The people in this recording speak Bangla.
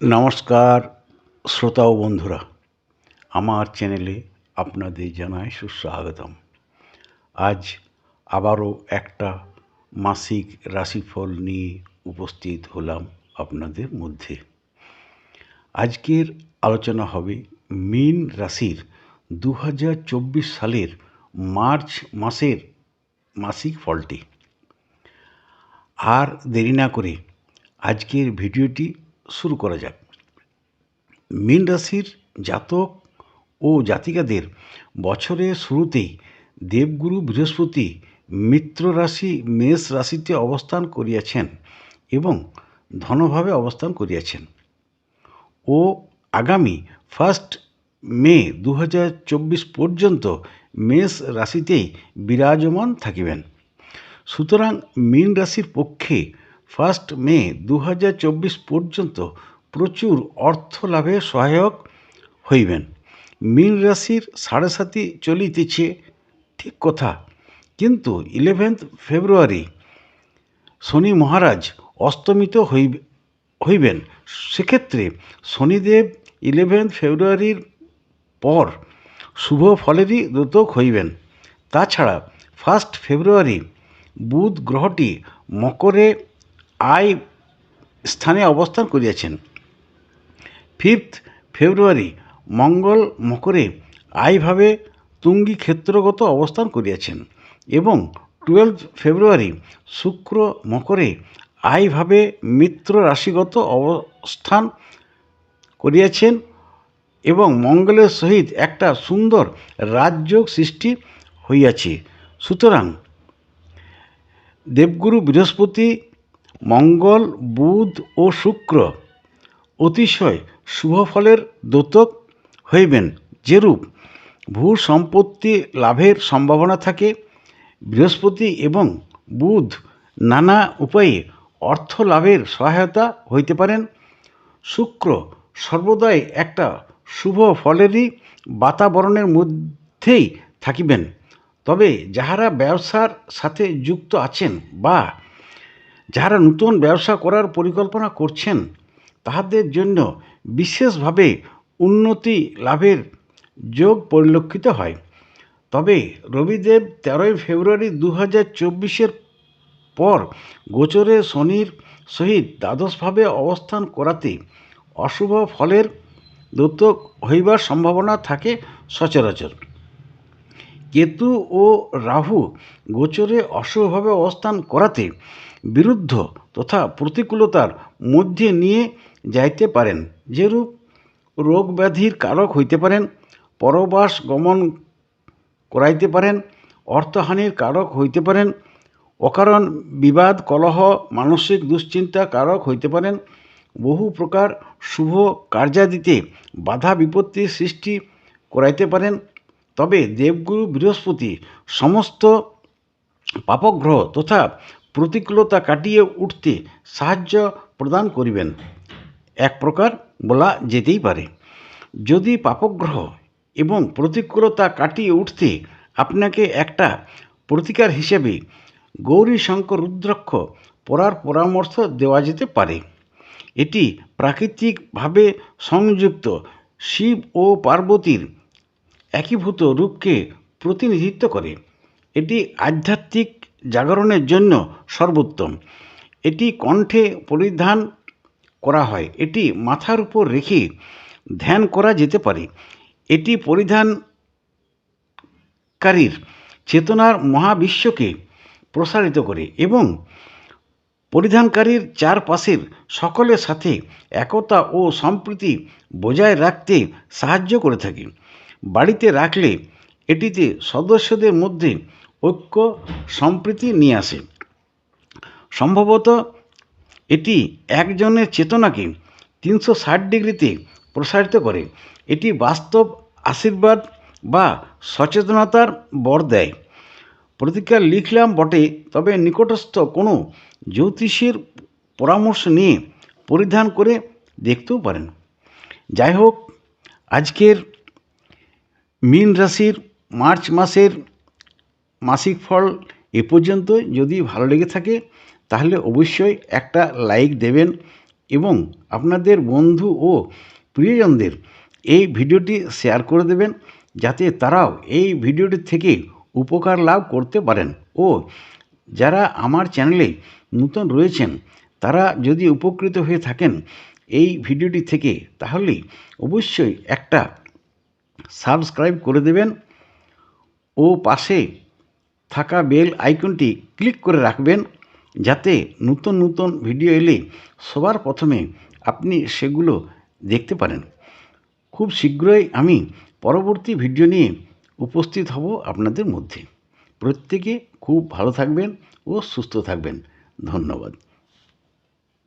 নমস্কার, শ্রোতা ও বন্ধুরা। আমার চ্যানেলে আপনাদের জানাই সুস্বাগতম। আজ আবারও একটা মাসিক রাশিফল নিয়ে উপস্থিত হলাম আপনাদের মধ্যে। আজকের আলোচনা হবে মীন রাশির দু হাজার চব্বিশ সালের মার্চ মাসের মাসিক ফলটি। আর দেরি না করে আজকের ভিডিওটি শুরু করা যাক। মীন রাশির জাতক ও জাতিকাদের বছরের শুরুতেই দেবগুরু বৃহস্পতি মিত্র রাশি, মেষ রাশিতে অবস্থান করিয়াছেন এবং ধনভাবে অবস্থান করিয়াছেন। ও আগামী ফার্স্ট মে দু হাজার চব্বিশ পর্যন্ত মেষ রাশিতেই বিরাজমান থাকিবেন। সুতরাং মীন রাশির পক্ষে ফার্স্ট মে দু হাজার চব্বিশ পর্যন্ত প্রচুর অর্থ লাভে সহায়ক হইবেন। মীন রাশির সাড়ে সাতি চলিতেছে, ঠিক কথা। কিন্তু ইলেভেন্থ ফেব্রুয়ারি শনি মহারাজ অস্তমিত হইবে, হইবেন। সেক্ষেত্রে শনিদেব ইলেভেন্থ ফেব্রুয়ারির পর শুভ ফলেরই দ্যোতক হইবেন। তাছাড়া ফার্স্ট ফেব্রুয়ারি বুধ গ্রহটি মকরে আয় স্থানে অবস্থান করিয়াছেন। ফিফথ ফেব্রুয়ারি, মঙ্গল মকরে আয়ভাবে তুঙ্গি ক্ষেত্রগত অবস্থান করিয়াছেন এবং টুয়েলভ ফেব্রুয়ারি, শুক্র মকরে আইভাবে মিত্র রাশিগত অবস্থান করিয়াছেন এবং মঙ্গলের সহিত একটা সুন্দর রাজযোগ সৃষ্টি হইয়াছে। সুতরাং দেবগুরু বৃহস্পতি মঙ্গল, বুধ ও শুক্র অতিশয় শুভ ফলের দ্যোতক হইবেন, যেরূপ ভূ সম্পত্তি লাভের সম্ভাবনা থাকে, বৃহস্পতি এবং বুধ নানা উপায়ে অর্থ লাভের সহায়তা হইতে পারেন। শুক্র সর্বদাই একটা শুভ ফলেরই বাতাবরণের মধ্যেই থাকিবেন, তবে যাহারা ব্যবসার সাথে যুক্ত আছেন বা যাহারা নতুন ব্যবসা করার পরিকল্পনা করছেন তাহাদের জন্য বিশেষভাবে উন্নতি লাভের যোগ পরিলক্ষিত হয়। তবে রবিদেব তেরোই ফেব্রুয়ারি দু হাজার চব্বিশের পর গোচরে শনির সহিত দ্বাদশভাবে অবস্থান করাতে অশুভ ফলের দ্যোতক হইবার সম্ভাবনা থাকে সচরাচর। কেতু ও রাহু গোচরে অশুভভাবে অবস্থান করাতে বিরুদ্ধ তথা প্রতিকূলতার মধ্যে নিয়ে যাইতে পারেন। যেরূপ রোগ ব্যাধির কারক হইতে পারেন, পরবাস গমন করাইতে পারেন, অর্থহানির কারক হইতে পারেন, অকারণ বিবাদ, কলহ, মানসিক দুশ্চিন্তা কারক হইতে পারেন, বহু প্রকার শুভ কার্যাদিতে বাধা বিপত্তির সৃষ্টি করাইতে পারেন। তবে দেবগুরু বৃহস্পতি সমস্ত পাপগ্রহ তথা প্রতিকূলতা কাটিয়ে উঠতে সাহায্য প্রদান করিবেন। এক প্রকার বলা যেতেই পারে। যদি পাপগ্রহ এবং প্রতিকূলতা কাটিয়ে উঠতে আপনাকে একটা প্রতিকার হিসেবে গৌরী শঙ্কর রুদ্রাক্ষ পরামর্শ দেওয়া যেতে পারে। এটি প্রাকৃতিকভাবে সংযুক্ত শিব ও পার্বতীর একীভূত রূপকে প্রতিনিধিত্ব করে। এটি আধ্যাত্মিক জাগরণের জন্য সর্বোত্তম। এটি কণ্ঠে পরিধান করা হয়। এটি মাথার উপর রেখে ধ্যান করা যেতে পারে। এটি পরিধানকারীর চেতনার মহাবিশ্বকে প্রসারিত করে এবং পরিধানকারীর চারপাশের সকলের সাথে একতা ও সম্প্রীতি বজায় রাখতে সাহায্য করে থাকে। বাড়িতে রাখলে এটিতে সদস্যদের মধ্যে ঐক্য সম্প্রীতি নিয়ে আসে। সম্ভবত এটি একজনের চেতনাকে তিনশো ষাট ডিগ্রিতে প্রসারিত করে। এটি বাস্তব আশীর্বাদ বা সচেতনতার বর দেয়। প্রতিকার লিখলাম বটে, তবে নিকটস্থ কোনো জ্যোতিষীর পরামর্শ নিয়ে পরিধান করে দেখতেও পারেন। যাই হোক, আজকের মীন রাশির মার্চ মাসের মাসিক ফল এ পর্যন্ত যদি ভালো লেগে থাকে, তাহলে অবশ্যই একটা লাইক দেবেন এবং আপনাদের বন্ধু ও প্রিয়জনদের এই ভিডিওটি শেয়ার করে দেবেন, যাতে তারাও এই ভিডিওটি থেকে উপকার লাভ করতে পারেন। ও যারা আমার চ্যানেলে নতুন রয়েছেন, তারা যদি উপকৃত হয়ে থাকেন এই ভিডিওটি থেকে, তাহলে অবশ্যই একটা সাবস্ক্রাইব করে দেবেন। ও পাশে থাকা বেল আইকনটি ক্লিক করে রাখবেন যাতে নতুন নতুন ভিডিও এলে সবার প্রথমে আপনি সেগুলো দেখতে পারেন। খুব শীঘ্রই আমি পরবর্তী ভিডিও নিয়ে উপস্থিত হব আপনাদের মধ্যে। প্রত্যেকে খুব ভালো থাকবেন ও সুস্থ থাকবেন। ধন্যবাদ।